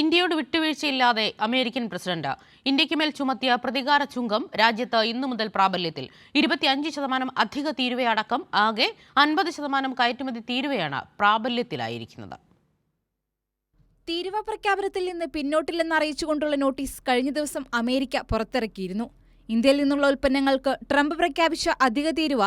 ഇന്ത്യയോട് വിട്ടുവീഴ്ചയില്ലാതെ American president. ഇന്ത്യയ്ക്ക് മേൽ ചുമത്തിയ പ്രതികാര ചുങ്കം രാജ്യത്ത് ഇന്നു മുതൽ പ്രാബല്യത്തിൽ. ഇരുപത്തിയഞ്ച് ശതമാനം അധിക തീരുവയടക്കം ആകെ അൻപത് ശതമാനം കയറ്റുമതി തീരുവയാണ് പ്രാബല്യത്തിലായിരിക്കുന്നത്. തീരുവ പ്രഖ്യാപനത്തിൽ നിന്ന് പിന്നോട്ടില്ലെന്ന് അറിയിച്ചുകൊണ്ടുള്ള നോട്ടീസ് കഴിഞ്ഞ ദിവസം അമേരിക്ക പുറത്തിറക്കിയിരുന്നു. ഇന്ത്യയിൽ നിന്നുള്ള ഉൽപ്പന്നങ്ങൾക്ക് ട്രംപ് പ്രഖ്യാപിച്ച അധിക തീരുവ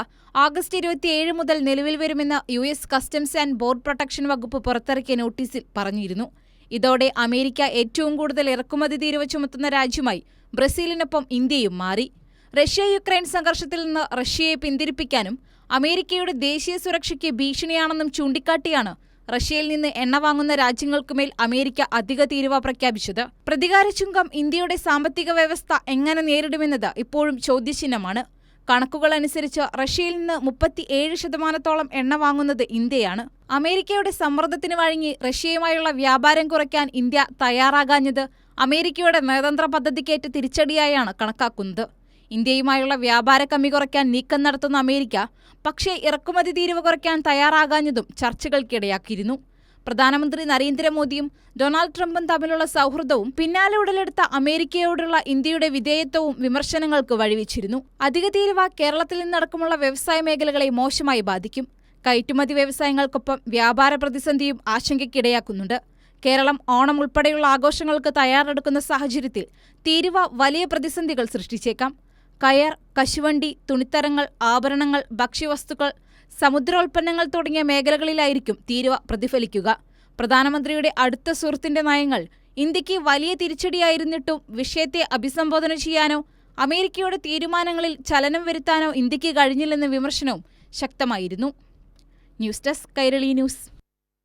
ആഗസ്റ്റ് ഇരുപത്തിയേഴ് മുതൽ നിലവിൽ വരുമെന്ന് U S customs and border protection വകുപ്പ് പുറത്തിറക്കിയ നോട്ടീസിൽ പറഞ്ഞിരുന്നു. ഇതോടെ അമേരിക്ക ഏറ്റവും കൂടുതൽ ഇറക്കുമതി തീരുവ ചുമത്തുന്ന രാജ്യമായി ബ്രസീലിനൊപ്പം ഇന്ത്യയും മാറി. റഷ്യ യുക്രൈൻ സംഘർഷത്തിൽ നിന്ന് റഷ്യയെ പിന്തിരിപ്പിക്കാനും അമേരിക്കയുടെ ദേശീയ സുരക്ഷയ്ക്ക് ഭീഷണിയാണെന്നും ചൂണ്ടിക്കാട്ടിയാണ് റഷ്യയിൽ നിന്ന് എണ്ണ വാങ്ങുന്ന രാജ്യങ്ങൾക്കുമേൽ അമേരിക്ക അധിക തീരുവ പ്രഖ്യാപിച്ചത്. പ്രതികാര ചുങ്കം ഇന്ത്യയുടെ സാമ്പത്തിക വ്യവസ്ഥ എങ്ങനെ നേരിടുമെന്നത് ഇപ്പോഴും ചോദ്യചിഹ്നമാണ്. കണക്കുകൾ അനുസരിച്ച് റഷ്യയിൽ നിന്ന് മുപ്പത്തിയേഴ് ശതമാനത്തോളം എണ്ണ വാങ്ങുന്നത് ഇന്ത്യയാണ്. അമേരിക്കയുടെ സമ്മർദ്ദത്തിന് വഴങ്ങി റഷ്യയുമായുള്ള വ്യാപാരം കുറയ്ക്കാൻ ഇന്ത്യ തയ്യാറാകാഞ്ഞത് അമേരിക്കയുടെ നയതന്ത്ര പദ്ധതിക്കേറ്റ തിരിച്ചടിയായാണ് കണക്കാക്കുന്നത്. ഇന്ത്യയുമായുള്ള വ്യാപാര കമ്മി കുറയ്ക്കാൻ നീക്കം നടത്തുന്ന അമേരിക്ക പക്ഷേ ഇറക്കുമതി തീരുവ കുറയ്ക്കാൻ തയ്യാറാകാഞ്ഞതും ചർച്ചകൾക്കിടയാക്കിയിരുന്നു. പ്രധാനമന്ത്രി നരേന്ദ്രമോദിയും ഡൊണാൾഡ് ട്രംപും തമ്മിലുള്ള സൗഹൃദവും പിന്നാലെ ഉടലെടുത്ത അമേരിക്കയോടുള്ള ഇന്ത്യയുടെ വിധേയത്വവും വിമർശനങ്ങൾക്ക് വഴിവെച്ചിരുന്നു. അധിക തീരുവ കേരളത്തിൽ നിന്നടക്കമുള്ള വ്യവസായ മേഖലകളെ മോശമായി ബാധിക്കും. കയറ്റുമതി വ്യവസായങ്ങൾക്കൊപ്പം വ്യാപാര പ്രതിസന്ധിയും ആശങ്കയ്ക്കിടയാക്കുന്നുണ്ട്. കേരളം ഓണം ഉൾപ്പെടെയുള്ള ആഘോഷങ്ങൾക്ക് തയ്യാറെടുക്കുന്ന സാഹചര്യത്തിൽ തീരുവ വലിയ പ്രതിസന്ധികൾ സൃഷ്ടിച്ചേക്കാം. കയർ കശുവണ്ടി തുണിത്തരങ്ങൾ ആഭരണങ്ങൾ ഭക്ഷ്യവസ്തുക്കൾ സമുദ്രോൽപ്പന്നങ്ങൾ തുടങ്ങിയ മേഖലകളിലായിരിക്കും തീരുവ പ്രതിഫലിക്കുക. പ്രധാനമന്ത്രിയുടെ അടുത്ത സുഹൃത്തിന്റെ നയങ്ങൾ ഇന്ത്യയ്ക്ക് വലിയ തിരിച്ചടിയായിരുന്നിട്ടും വിഷയത്തെ അഭിസംബോധന ചെയ്യാനോ അമേരിക്കയുടെ തീരുമാനങ്ങളിൽ ചലനം വരുത്താനോ ഇന്ത്യയ്ക്ക് കഴിഞ്ഞില്ലെന്ന വിമർശനവും ശക്തമായിരുന്നു. News desk Kairali news.